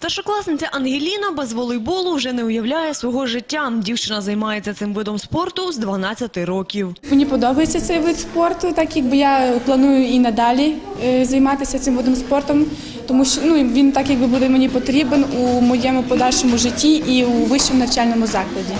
Старшокласниця Ангеліна без волейболу вже не уявляє свого життя. Дівчина займається цим видом спорту з 12 років. Мені подобається цей вид спорту, так якби я планую і надалі е, займатися цим видом спортом, тому що ну він так якби буде мені потрібен у моєму подальшому житті і у вищому навчальному закладі.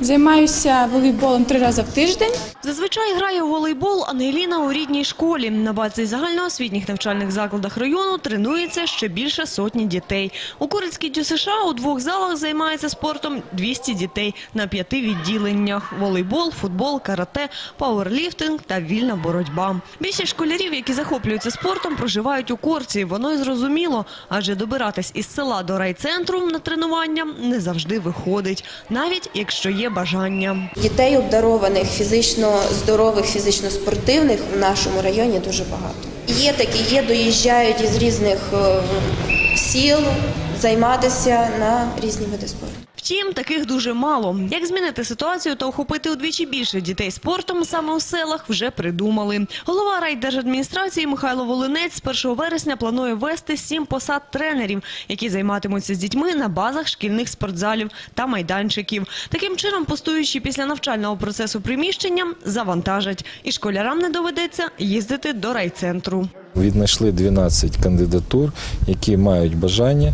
Займаюся волейболом три рази в тиждень. Зазвичай грає у волейбол Ангеліна у рідній школі. На базі загальноосвітніх навчальних закладах району тренується ще більше сотні дітей. У Курицькій ДЮСШ у двох залах займається спортом 200 дітей на п'яти відділеннях – волейбол, футбол, карате, пауерліфтинг та вільна боротьба. Більшість школярів, які захоплюються спортом, проживають у Корці. Воно й зрозуміло, адже добиратись із села до райцентру на тренування не завжди виходить, навіть якщо є бажання. Дітей, обдарованих фізично здорових, фізично спортивних в нашому районі дуже багато. Є такі, є, доїжджають із різних е, сіл займатися на різні види спорту. Втім, таких дуже мало. Як змінити ситуацію та охопити удвічі більше дітей спортом саме у селах вже придумали. Голова райдержадміністрації Михайло Волинець з 1 вересня планує ввести сім посад тренерів, які займатимуться з дітьми на базах шкільних спортзалів та майданчиків. Таким чином, пустуючи після навчального процесу приміщення, завантажать. І школярам не доведеться їздити до райцентру. Віднайшли 12 кандидатур, які мають бажання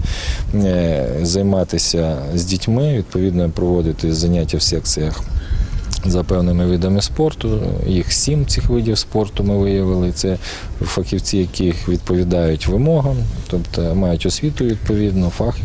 е, займатися з дітьми, відповідно проводити заняття в секціях за певними видами спорту. Їх сім цих видів спорту ми виявили. Це фахівці, яких відповідають вимогам, тобто мають освіту відповідно, фах.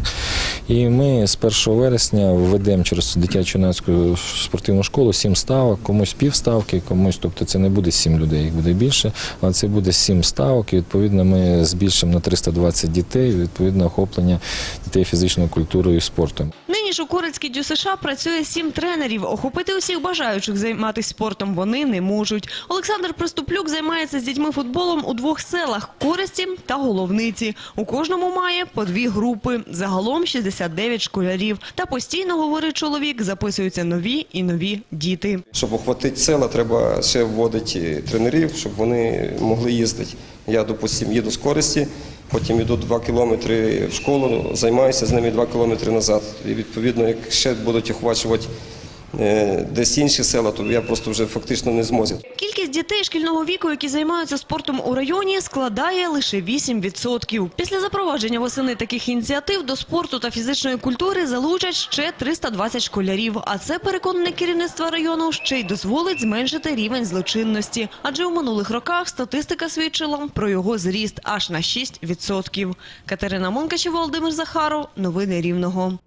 І ми з 1 вересня введемо через дитячу юнацьку спортивну школу сім ставок, комусь півставки, комусь, тобто це не буде сім людей, їх буде більше, але це буде сім ставок. І відповідно ми збільшимо на 320 дітей, відповідно охоплення дітей фізичною культурою і спортом. Нині ж у Корицькій ДЮСШ працює сім тренерів. Охопити усіх бажаючих займатися спортом вони не можуть. Олександр Приступлюк займається з дітьми футболом у двох селах – Користі та Головниці. У кожному має по дві групи. Загалом 69 школярів. Та постійно, говорить чоловік, записуються нові і нові діти. Щоб охватити села, треба ще вводити тренерів, щоб вони могли їздити. Я, допустим, їду з користі, потім йду 2 кілометри в школу, займаюся з ними 2 кілометри назад. І відповідно, як ще будуть охвачувати десь інші села, то я просто вже фактично не зможу. Кількість дітей шкільного віку, які займаються спортом у районі, складає лише 8%. Після запровадження восени таких ініціатив до спорту та фізичної культури залучать ще 320 школярів. А це, переконане керівництво району, ще й дозволить зменшити рівень злочинності. Адже у минулих роках статистика свідчила про його зріст аж на 6%. Катерина Монкачі, Володимир Захаров. Новини Рівного.